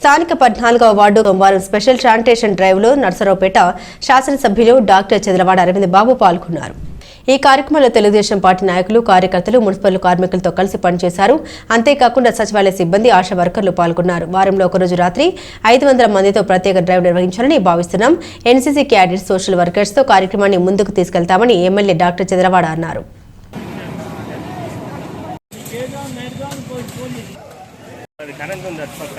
స్థానిక పద్నాలుగవ వార్డు సోమవారం స్పెషల్ శానిటేషన్ డ్రైవ్లో నర్సరావుపేట శాసనసభ్యులు డాక్టర్ చంద్రవాడ అరవింద్ బాబు పాల్గొన్నారు. ఈ కార్యక్రమంలో తెలుగుదేశం పార్టీ నాయకులు కార్యకర్తలు మున్సిపల్ కార్మికులతో కలిసి పనిచేశారు. అంతేకాకుండా సచివాలయ సిబ్బంది ఆశా వర్కర్లు పాల్గొన్నారు. వారంలో ఒకరోజు రాత్రి ఐదు వందల మందితో ప్రత్యేక డ్రైవ్ నిర్వహించాలని భావిస్తున్నాం. ఎన్సీసీ క్యాడెట్ సోషల్ వర్కర్స్తో కార్యక్రమాన్ని ముందుకు తీసుకెళ్తామని ఎమ్మెల్యే డాక్టర్ చంద్రవాడ అన్నారు. అది కరెంట్ ఉంది అటు పక్క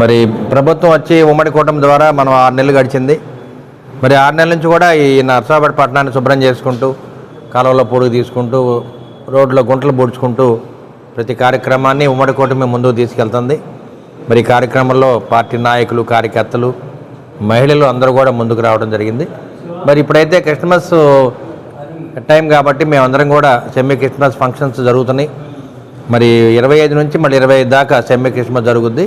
మరి ప్రభుత్వం వచ్చి ఉమ్మడి కూటమి ద్వారా మనం ఆరు నెలలు గడిచింది. మరి ఆరు నెలల నుంచి కూడా ఈ నర్సాపేట పట్టణాన్ని శుభ్రం చేసుకుంటూ కాలువలో పొడుగు తీసుకుంటూ రోడ్లో గుంటలు పూడ్చుకుంటూ ప్రతి కార్యక్రమాన్ని ఉమ్మడి కూటమి ముందుకు తీసుకెళ్తుంది. మరి కార్యక్రమంలో పార్టీ నాయకులు కార్యకర్తలు మహిళలు అందరూ కూడా ముందుకు రావడం జరిగింది. మరి ఇప్పుడైతే క్రిస్మస్ టైం కాబట్టి మేమందరం కూడా సెమీ క్రిస్మస్ ఫంక్షన్స్ జరుగుతున్నాయి. మరి ఇరవై ఐదు నుంచి మళ్ళీ ఇరవై ఐదు దాకా సెమీ క్రిస్మస్ జరుగుద్ది.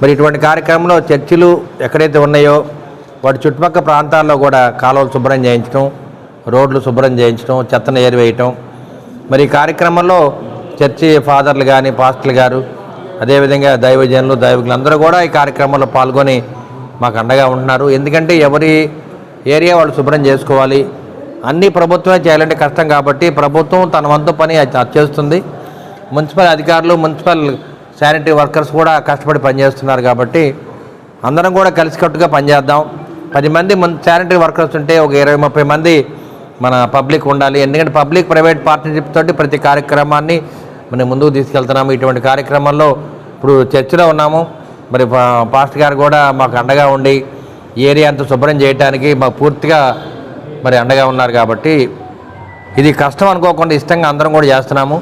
మరి ఇటువంటి కార్యక్రమంలో చర్చిలు ఎక్కడైతే ఉన్నాయో వాటి చుట్టుపక్కల ప్రాంతాల్లో కూడా కాలువలు శుభ్రం చేయించడం రోడ్లు శుభ్రం చేయించడం చెత్తను ఏరివేయటం. మరి ఈ కార్యక్రమంలో చర్చి ఫాదర్లు కానీ పాస్టర్లు గారు అదేవిధంగా దైవజనులు దైవకులు అందరూ కూడా ఈ కార్యక్రమంలో పాల్గొని మాకు అండగా ఉంటున్నారు. ఎందుకంటే ఎవరి ఏరియా వాళ్ళు శుభ్రం చేసుకోవాలి. అన్నీ ప్రభుత్వమే చేయాలంటే కష్టం కాబట్టి ప్రభుత్వం తన వంతు పని చేస్తుంది. మున్సిపల్ అధికారులు మున్సిపల్ శానిటరీ వర్కర్స్ కూడా కష్టపడి పనిచేస్తున్నారు కాబట్టి అందరం కూడా కలిసికట్టుగా పనిచేద్దాం. పది మంది మున్ శానిటరీ వర్కర్స్ ఉంటే ఒక ఇరవై ముప్పై మంది మన పబ్లిక్ ఉండాలి. ఎందుకంటే పబ్లిక్ ప్రైవేట్ పార్ట్నర్షిప్ తోటి ప్రతి కార్యక్రమాన్ని మనం ముందుకు తీసుకెళ్తున్నాము. ఇటువంటి కార్యక్రమంలో ఇప్పుడు చర్చిలో ఉన్నాము. మరి పా- పాస్టర్ గారు కూడా మాకు అండగా ఉండి ఏరియా అంతా శుభ్రం చేయడానికి మాకు పూర్తిగా మరి అండగా ఉన్నారు కాబట్టి ఇది కష్టం అనుకోకుండా ఇష్టంగా అందరం కూడా చేస్తున్నాము.